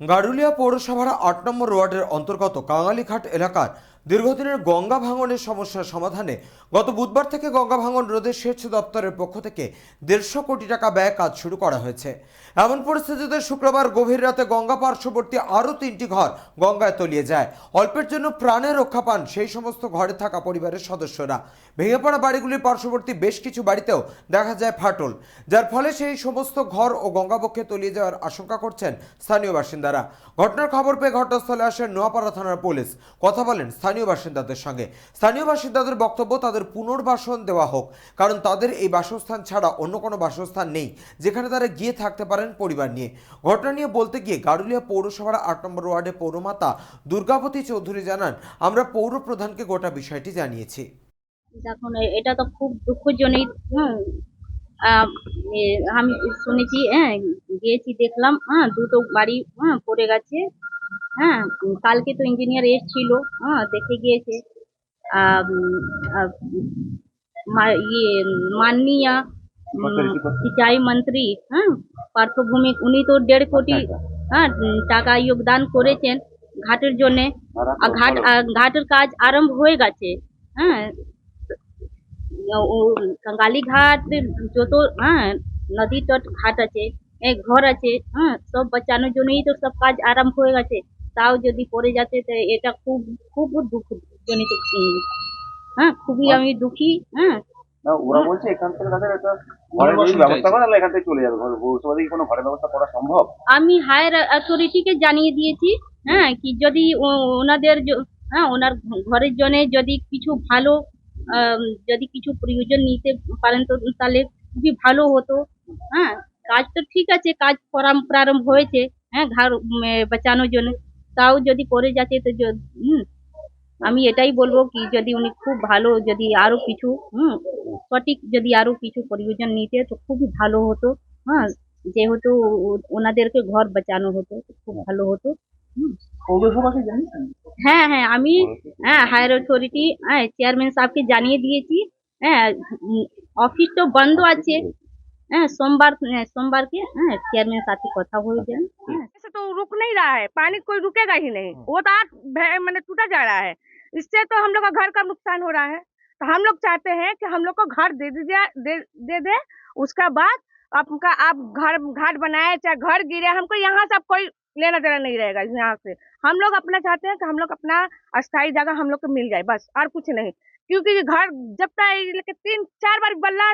গারুলিয়া পৌরসভার আট নম্বর ওয়ার্ডের অন্তর্গত কাঙালিঘাট এলাকার দীর্ঘদিনের গঙ্গা ভাঙনের সমস্যার সমাধানে গত বুধবার থেকে গঙ্গা ভাঙন রোধে সেচ দপ্তরের পক্ষ থেকে দেড়শো কোটি টাকা ব্যয় কাজ শুরু করা হয়েছে। এমন পরিস্থিতিতে শুক্রবার গভীর রাতে গঙ্গা পার্শ্ববর্তী আরও তিনটি ঘর গঙ্গায় তলিয়ে যায়। অল্পের জন্য প্রাণে রক্ষা পান সেই সমস্ত ঘরে থাকা পরিবারের সদস্যরা। ভেঙে পড়া বাড়িগুলির পার্শ্ববর্তী বেশ কিছু বাড়িতেও দেখা যায় ফাটল, যার ফলে সেই সমস্ত ঘর ও গঙ্গাবক্ষে তলিয়ে যাওয়ার আশঙ্কা করছেন স্থানীয় বাসিন্দারা। ঘটনার খবর পেয়ে ঘটনাস্থলে আসেন নোয়াপাড়া থানার পুলিশ। কথা বলেন বাসিন্দাদের সঙ্গে। স্থানীয় বাসিন্দাদের বক্তব্য তাদের পুনর্বাসন দেওয়া হোক, কারণ তাদের এই বাসস্থান ছাড়া অন্য কোনো বাসস্থান নেই, যেখানে তারা গিয়ে থাকতে পারেন পরিবার নিয়ে। ঘটনা নিয়ে বলতে গিয়ে গারুলিয়া পৌরসভার আট নম্বর ওয়ার্ডে পৌরমাতা দুর্গাবতী চৌধুরী জানান, আমরা পৌর প্রধানকে গোটা বিষয়টি জানিয়েছি। দেখুন, এটা তো খুব দুঃখজনক আমি শুনেছি হ্যাঁ গিয়েছি, দেখলাম হ্যাঁ দুটো বাড়ি হ্যাঁ পড়ে গেছে। হ্যাঁ উম, কালকে তো ইঞ্জিনিয়ার এসেছিল হ্যাঁ দেখে গিয়েছে আহ, উম, আহ, মা- ইয়ে মাননীয় উম, सिंचाई मंत्री হ্যাঁ পার্থভূমিক উনি তো দেড় কোটি হ্যাঁ উম, টাকা যোগদান করেছেন ঘাটের জন্য আর ঘাট আর ঘাটের কাজ আরম্ভ হয়ে গেছে হ্যাঁ ও কাঙ্গালি ঘাট যত হ্যাঁ নদী তট ঘাট আছে এ ঘর আছে হ্যাঁ সব বাঁচানোর জন্যই তো সব কাজ আরম্ভ হয়ে গেছে তাও যদি পড়ে যাচ্ছে তো এটা খুব খুব দুঃখজনিত হ্যাঁ খুবই আমি দুঃখী হ্যাঁ। না ওরা বলছে এখান থেকে তাদের একটা ঘরের ব্যবস্থা করে তাহলে এখান থেকে চলে যাবে। পৌরসভা থেকে কোনো ঘরের ব্যবস্থা করা সম্ভব? আমি হায়ার অথরিটিকে জানিয়ে দিয়েছি হ্যাঁ কি যদি ও- ওনাদের হ্যাঁ ওনার ঘরের জন্য যদি কিছু ভালো যদি কিছু প্রয়োজন নিতে পারেন তো তাহলে খুবই ভালো হতো হ্যাঁ। কাজ তো ঠিক আছে কাজ প্রারম্ভ প্রারম্ভ হয়েছে হ্যাঁ ঘর বাঁচানোর জন্য। তাও যদি করে যাচ্ছে তো হুম আমি এটাই বলবো কি যদি উনি খুব ভালো যদি আরো কিছু হুম সঠিক যদি আরো কিছু পরিয়োজন নিতে তো খুবই ভালো হতো হ্যাঁ যেহেতু ওনাদেরকে ঘর বাঁচানো হতো খুব ভালো হতো হ্যাঁ হ্যাঁ আমি হ্যাঁ হায়ার অথরিটি হ্যাঁ চেয়ারম্যান সাহেবকে জানিয়ে দিয়েছি হ্যাঁ অফিস তো বন্ধ আছে হ্যাঁ সোমবার সোমবারকে হ্যাঁ চেয়ারম্যান সাথে কথা হয়ে যান হ্যাঁ नहीं रहा है पानी कोई रुकेगा ही नहीं। वो तो मैंने टूटा जा रहा है। इससे तो हम लोग का घर का नुकसान हो रहा है। तो हम लोग चाहते हैं कि हम लोग को घर दे दीजिए दे दे दे। उसका बाद आपका आप घर घाट बनाए चाहे घर गिरे हमको यहाँ से आप कोई लेना देना नहीं रहेगा यहाँ से। हम लोग अपना चाहते हैं कि हम लोग अपना अस्थायी जगह हम लोग को मिल जाए बस और कुछ नहीं। क्योंकि घर जब तक तीन चार बार बल्ला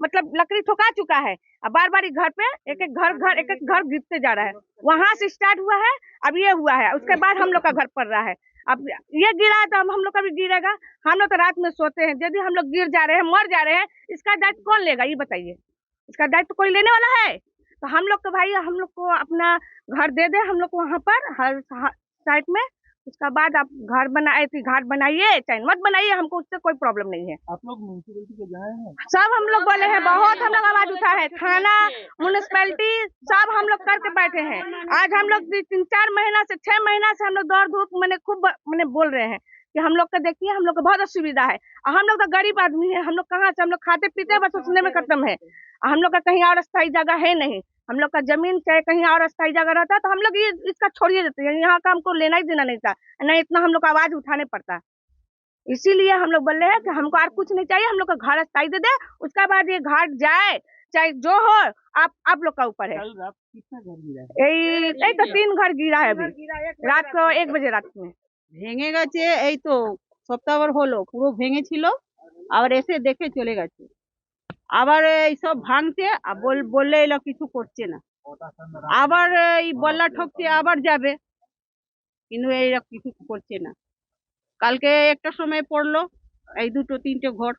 मतलब लकड़ी ठोका चुका है। अब बार बार घर पे एक एक घर घर, एक एक घर गिरते जा रहा है। वहाँ से स्टार्ट हुआ है, अब ये हुआ है। उसके बाद हम लोग का घर पड़ रहा है। अब ये गिरा है तो अब हम लोग का भी गिरेगा। हम लोग तो रात में सोते हैं। यदि हम लोग गिर जा रहे हैं, मर जा रहे हैं, इसका दायित्व कौन लेगा? ये बताइए। इसका दायित्व कोई लेने वाला है? तो हम लोग को भाई, हम लोग को अपना घर दे दे। हम लोग को वहाँ पर, हर साइड में उसका बाद आप घर बनाए थी घाट बनाइए चाहे मत बनाइए हमको उससे कोई प्रॉब्लम नहीं है आप लोग म्यूनसिपलिटी के हैं सब हम लोग बोले हैं बहुत हम लोग आवाज़ उठा है थाना म्यूनिसपैलिटी सब हम लोग करके बैठे हैं आज हम लोग तीन चार महीना से छह महीना से हम लोग दौड़ धूप मैंने खूब मैंने बोल रहे हैं कि हम लोग का देखिए हम लोग का बहुत असुविधा है और हम लोग तो गरीब आदमी है हम लोग कहाँ से हम लोग खाते पीते हैं, बस उसने में खत्म है हम लोग का कहीं और अस्थायी जगह है नहीं हम लोग का जमीन चाहे कहीं और अस्थायी जगह रहता तो हम लोग ये इसका छोड़िए देते हैं यहाँ का हमको लेना ही देना नहीं था नहीं इतना हम लोग का आवाज उठाने पड़ता इसीलिए हम लोग बोल रहे हैं कि हमको और कुछ नहीं चाहिए हम लोग का घर अस्थायी दे दे उसके बाद ये घाट जाए चाहे जो हो आप आप लोग का ऊपर है कल रात कितना घर गिरा है यही यही तो तीन घर गिरा है अभी रात को एक बजे रात में ভেঙে গেছে এই তো সপ্তাহবার হলো পুরো ভেঙেছিল আবার এসে দেখে চলে গেছে আবার এই সব ভাঙছে আর বল- বললে এলো কিছু করছে না। আবার এই বল্লা ঠকছে আবার যাবে। কিন্তু এইরা কিছু করছে না। কালকে একটা সময় পড়ল এই দুটো তিনটে ঘর।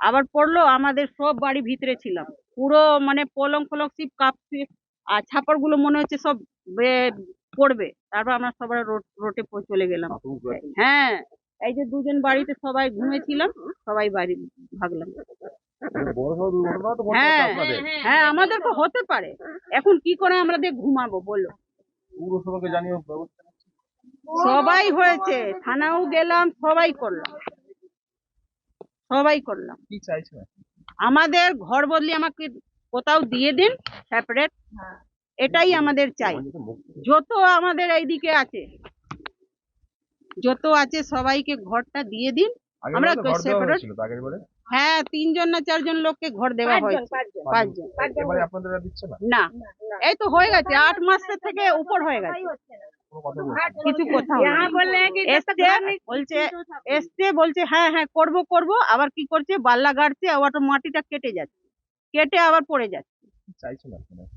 আবার পড়ল আমাদের সব বাড়ি ভিতরে ছিলাম। পুরো মানে পলং ফলং সিপ কাঁপছে আর ছাপড়গুলো মনে হচ্ছে সব পড়বে। তারপর আমরা সবাই রোড রোডে চলে গেলাম। হ্যাঁ এই যে দুজন বাড়িতে সবাই ঘুমেছিলাম সবাই বাড়ি ভাগলাম বড় সড় দুর্ঘটনা তো হ্যাঁ। হ্যাঁ আমাদের তো হতে পারে। এখন কি করে আমরা দিয়ে ঘুমাবো বলো? পৌরসভাকে জানিয়ে সবাই হয়েছে থানাও গেলাম সবাই করলাম। সবাই করলাম। কি চাইছেন আমাদের ঘর বদলি আমাকে কোথাও দিয়ে দিন সেপারেট এটাই আমাদের চাই। যত আমাদের এইদিকে আছে যত আছে সবাইকে ঘরটা দিয়ে দিন হ্যাঁ তিনজন না চারজন লোককে ঘর না? এই তো হয়ে গেছে আট মাসের থেকে উপর হয়ে গেছে। বলছে। হ্যাঁ হ্যাঁ আবার কি করছে? বাল্লা গাড়ছে আবার মাটিটা কেটে যাচ্ছে। কেটে আবার পড়ে যাচ্ছে।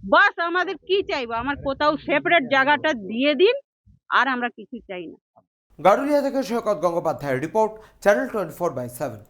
বাস আমাদের কি চাইব? আমার কোথাও সেপারেট জায়গাটা দিয়ে দিন আর আমরা কিছু চাই না। গারুলিয়া থেকে সৈকত গঙ্গোপাধ্যায়ের report channel twenty four by seven